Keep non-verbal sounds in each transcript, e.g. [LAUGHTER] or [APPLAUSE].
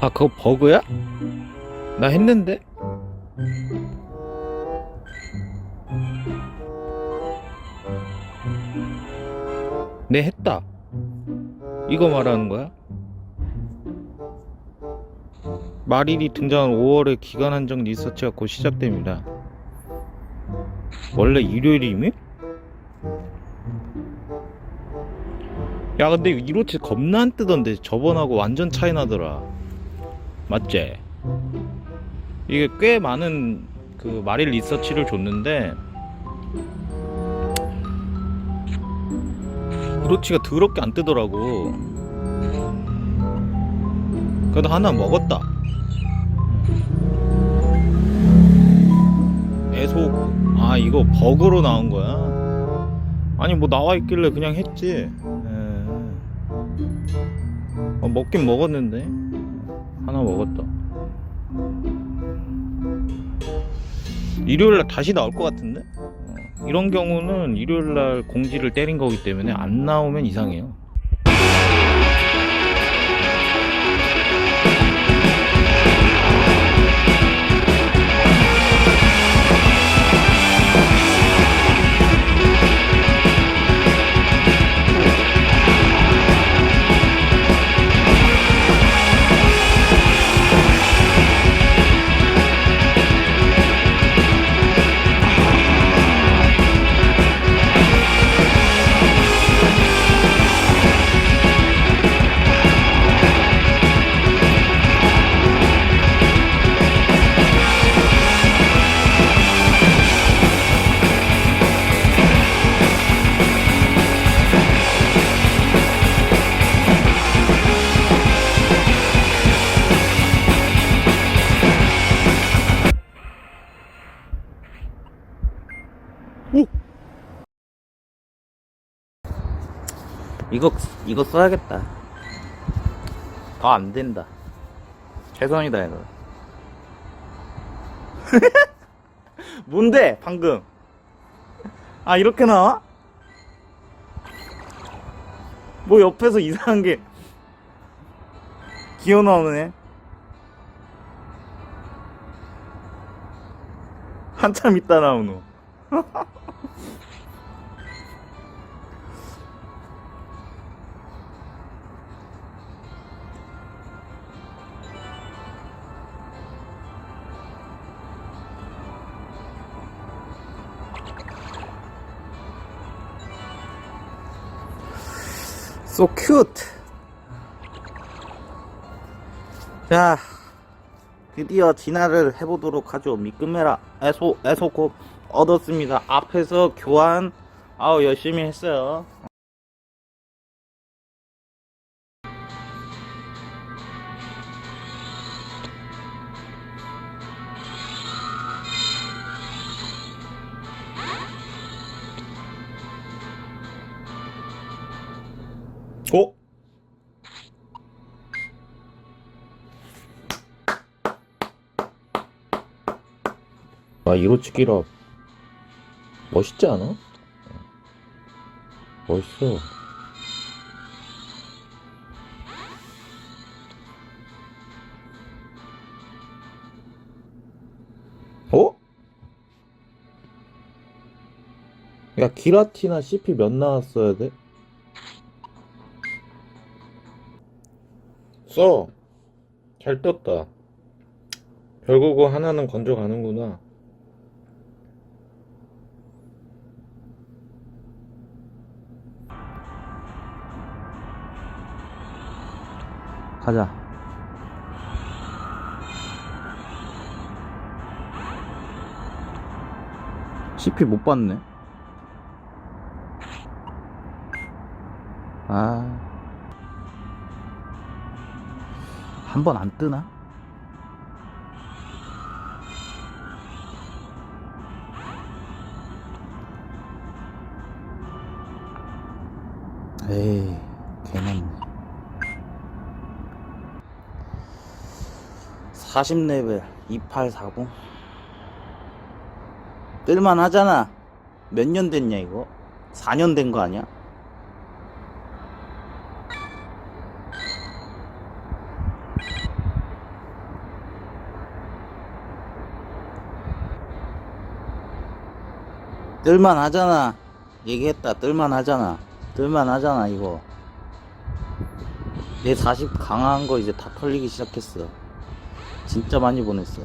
아 그거 버그야? 나 했는데? 네 했다 이거 말하는 거야? 말일이 등장한 5월에 기간 한정 리서치가 곧 시작됩니다 원래 일요일이미? 야 근데 이로치 겁나 안 뜨던데. 저번하고 완전 차이 나더라. 맞지? 이게 꽤 많은 그 말일 리서치를 줬는데 이로치가 더럽게 안 뜨더라고. 그래도 하나 먹었다. 애속. 아 이거 버그로 나온 거야? 아니 뭐 나와 있길래 그냥 했지. 에. 어, 먹긴 먹었는데. 하나 먹었다. 일요일날 다시 나올 것 같은데? 어, 이런 경우는 일요일날 공지를 때린 거기 때문에 안 나오면 이상해요 이거 이거 써야겠다. 더 안 된다. 최선이다 이거. [LAUGHS] 뭔데 방금? 아 이렇게 나와? 뭐 옆에서 이상한 게 기어 나오네. 한참 있다 나오노. [LAUGHS] So cute. 자, 드디어 진화를 해보도록 하죠. 미끄메라 에소 에소코 얻었습니다. 앞에서 교환 아우 열심히 했어요. 아, 이로치기라 멋있지 않아? 멋있어. 어? 야, 기라티나 CP 몇 나왔어야 돼? 써. 잘 떴다. 결국은 하나는 건져가는구나. 가자. CP 못 봤네. 아. 한 번 안 뜨나? 에이, 개맞네. 40레벨 2840 뜰만 하잖아 몇 년 됐냐 이거 4년 된 거 아니야? 뜰만 하잖아. 얘기했다. 뜰만 하잖아. 뜰만 하잖아, 이거. 내 40 강화한 거 이제 다 털리기 시작했어. 진짜 많이 보냈어.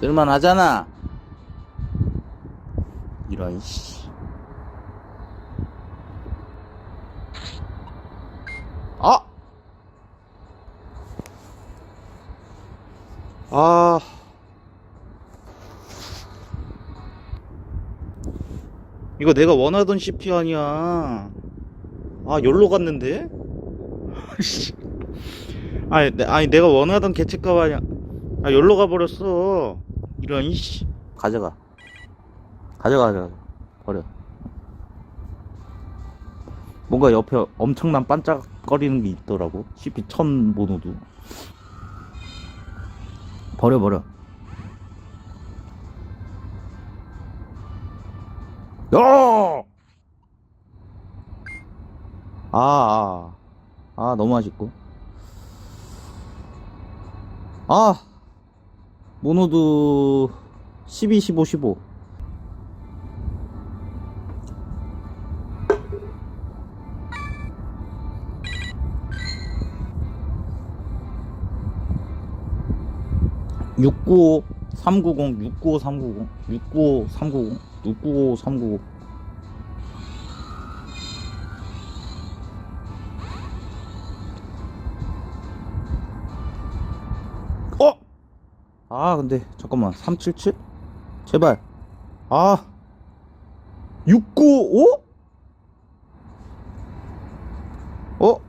뜰만 하잖아. 이런, 씨. 아! 아. 이거 내가 원하던 CP 아니야. 아, 열로 갔는데? [LAUGHS] 씨. 아니, 내- 아니, 내가 원하던 개체값 아니야. 아, 열로 가버렸어. 이런, 이씨. 가져가. 가져가, 가져가. 버려. 뭔가 옆에 엄청난 반짝거리는 게 있더라고. CP 천 모노도. 버려, 버려. 야! 아, 아, 아, 너무 아쉽고. 아, 모노드 12, 15, 15 695 390 695 390 695 390 695 390 아 근데 잠깐만 377? 제발 아 695? 어?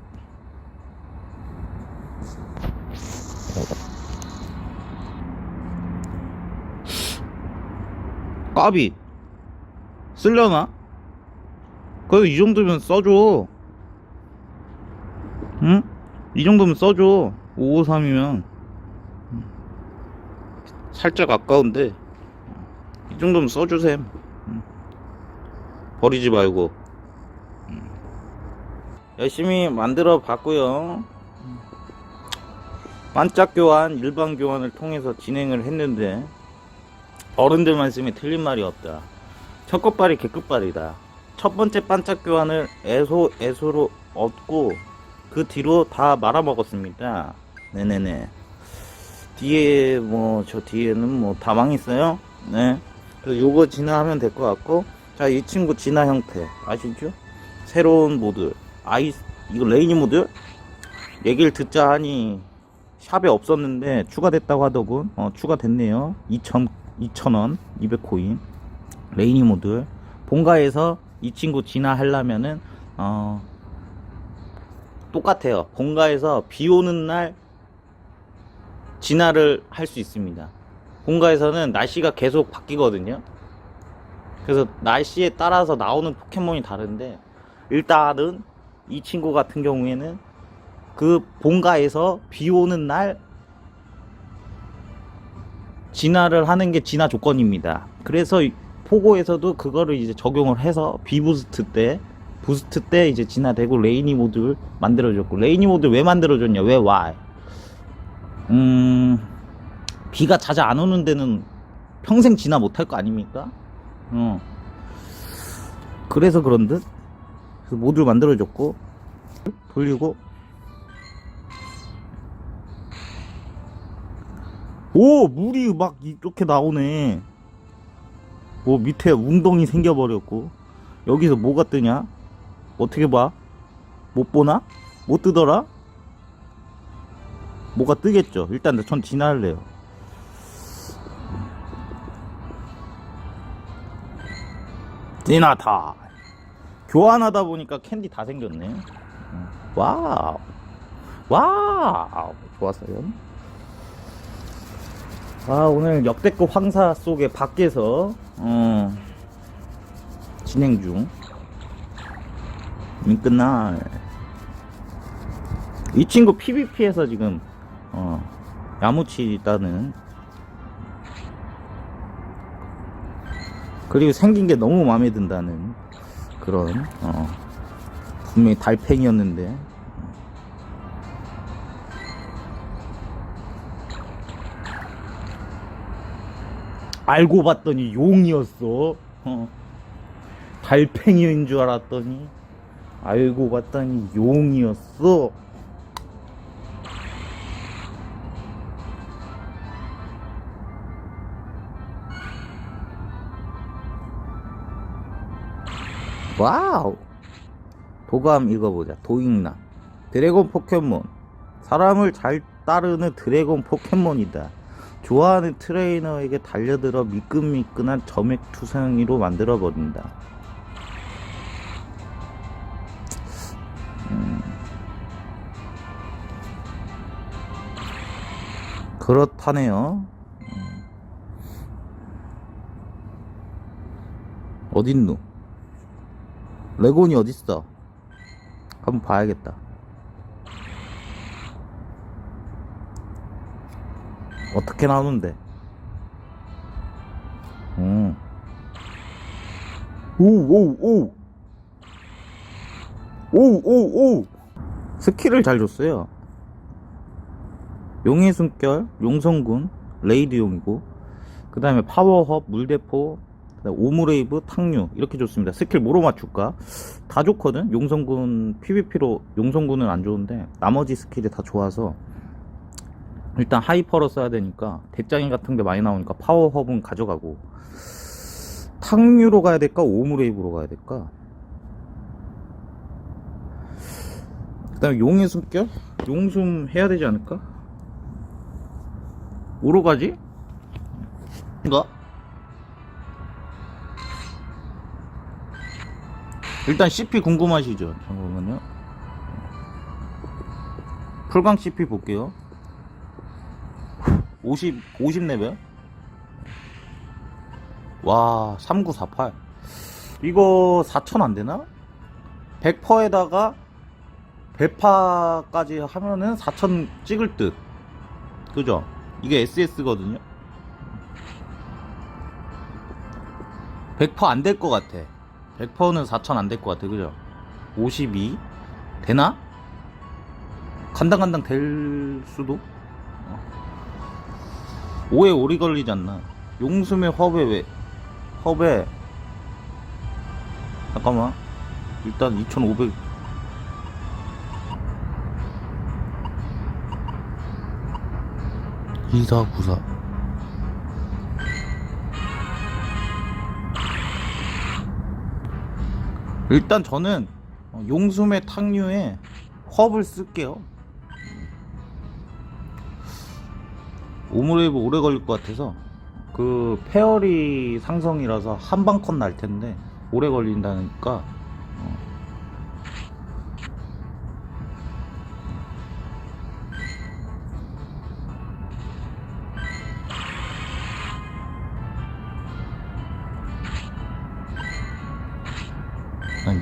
까비 쓸려나? 그래도 이 정도면 써줘 응? 이 정도면 써줘 553이면 살짝 아까운데 이 정도면 써주셈 응. 버리지 말고 응. 열심히 만들어 봤고요 반짝 교환 일반 교환을 통해서 진행을 했는데 어른들 말씀에 틀린 말이 없다. 첫 끝발이 개끝발이다. 첫 번째 반짝 교환을 애소 애소로 얻고 그 뒤로 다 말아먹었습니다. 네네네. 뒤에 뭐 저 뒤에는 뭐 다 망했어요. 네. 그래서 요거 진화하면 될 것 같고 자 이 친구 진화 형태 아시죠? 새로운 모드 아이 이거 레이니 모드 얘기를 듣자 하니 샵에 없었는데 추가됐다고 하더군. 어 추가됐네요. 2천 2,000원 200코인 레이니 모드 본가에서 이 친구 진화하려면은 어 똑같아요 본가에서 비 오는 날 진화를 할 수 있습니다 본가에서는 날씨가 계속 바뀌거든요 그래서 날씨에 따라서 나오는 포켓몬이 다른데 일단은 이 친구 같은 경우에는 그 본가에서 비 오는 날 진화를 하는 게 진화 조건입니다. 그래서 이- 포고에서도 그거를 이제 적용을 해서 비부스트 때 부스트 때 이제 진화되고 레이니 모드를 만들어줬고 레이니 모드 왜 만들어줬냐 왜 와? 음 비가 자주 안 오는 데는 평생 진화 못할 거 아닙니까? 어 그래서 그런 듯 그래서 모드를 만들어줬고 돌리고 오 물이 막 이렇게 나오네 뭐 밑에 웅덩이 생겨버렸고 여기서 뭐가 뜨냐 어떻게 봐? 못 보나? 못 뜨더라? 뭐가 뜨겠죠. 일단 전 진화할래요. 진화타 교환하다 보니까 캔디 다 생겼네. 음. 와우. 와우. 좋았어요. 아 오늘 역대급 황사 속에 밖에서 어, 진행 중. 이미 끝날. 이 친구 PVP에서 지금 어, 야무치 있다는 그리고 생긴 게 너무 마음에 든다는 그런 어. 분명히 달팽이였는데 알고 봤더니 용이었어 어. 달팽이인 줄 알았더니 알고 봤더니 용이었어 와우. 도감 읽어보자. 도익남 드래곤 포켓몬. 사람을 잘 따르는 드래곤 포켓몬이다. 좋아하는 트레이너에게 달려들어 미끈미끈한 점액 투성이로 만들어버린다. 음. 그렇다네요. 음. 어딨누 레곤이 어딨어? 한번 봐야겠다. 어떻게 나오는데? 음. 오, 오, 오! 오, 오, 오! 스킬을 잘 줬어요. 용의 숨결, 용성군, 레이드 용이고, 그 다음에 파워헙, 물대포, 오므레이브, 탕류 이렇게 좋습니다. 스킬 뭐로 맞출까? 다 좋거든. 용성군 PVP로 용성군은 안 좋은데 나머지 스킬이 다 좋아서 일단 하이퍼로 써야 되니까 대장인 같은 게 많이 나오니까 파워허브는 가져가고 탕류로 가야 될까? 오므레이브로 가야 될까? 그다음에 용의 숨결? 용숨 해야 되지 않을까? 뭐로 가지? 이거? 일단 CP 궁금하시죠? 잠깐만요. 풀강 CP 볼게요. 50, 50레벨? 와, 3948. 이거 4,000안 되나? 100%에다가 배파까지 하면은 4,000 찍을 듯. 그죠? 이게 SS거든요? 100%안 될 것 같아. 100%는 4천 안 될 것 같아 그죠? 52 되나? 간당간당 될 수도? 어. 오해 오리 걸리지 않나? 용숨의 허브에 왜? 허브에 잠깐만. 일단 2500 2494 일단 저는 용숨의 탕류에 헙을 쓸게요. 오므레이브 오래 걸릴 것 같아서 그 페어리 상성이라서 한방 컷 날 텐데 오래 걸린다니까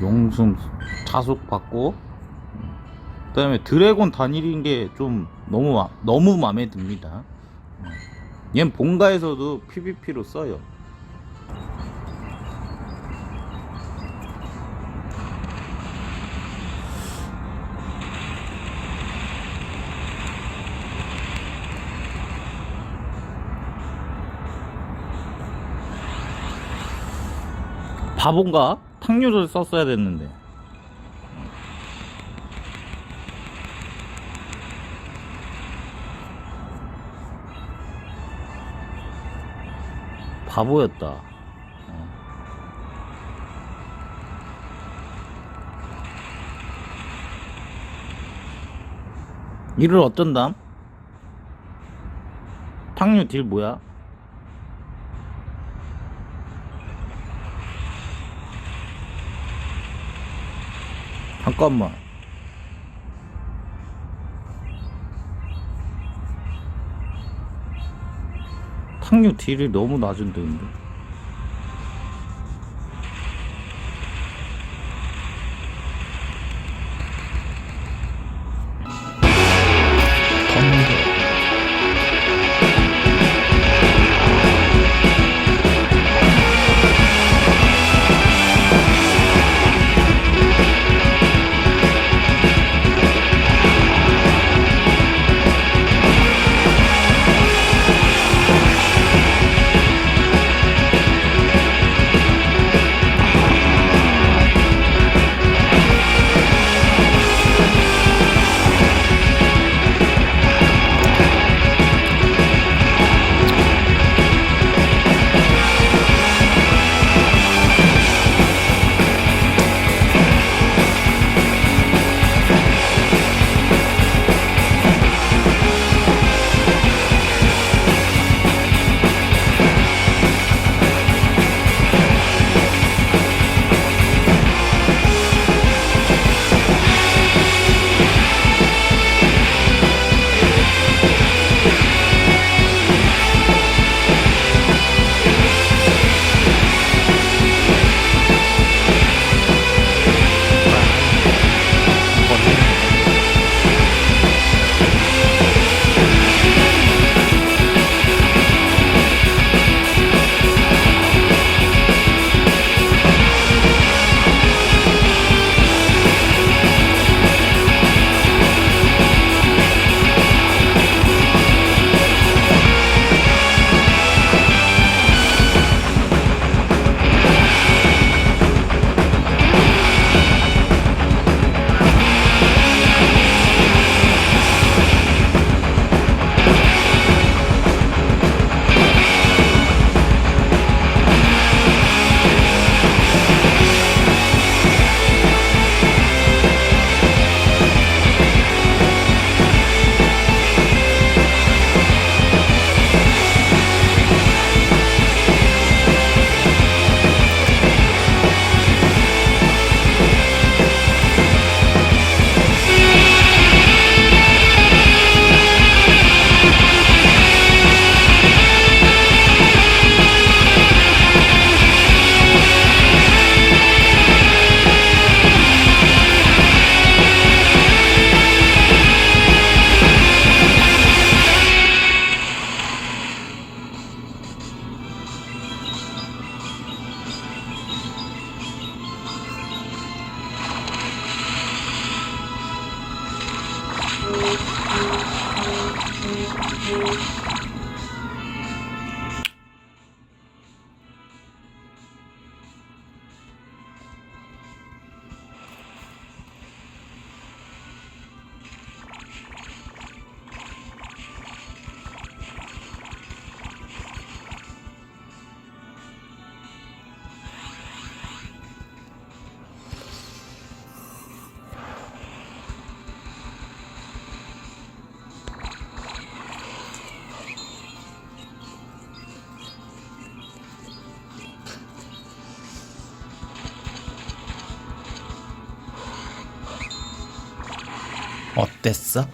용숨 자속 받고 그다음에 드래곤 단일인 게 좀 너무 마- 너무 마음에 듭니다. 어. 얜 본가에서도 PVP로 써요. 바본가? 탕류를 썼어야 됐는데. 바보였다. 어. 이를 어쩐담? 탕류 딜 뭐야? 잠깐만. 탕류 딜이 너무 낮은데 근데. 어땠어?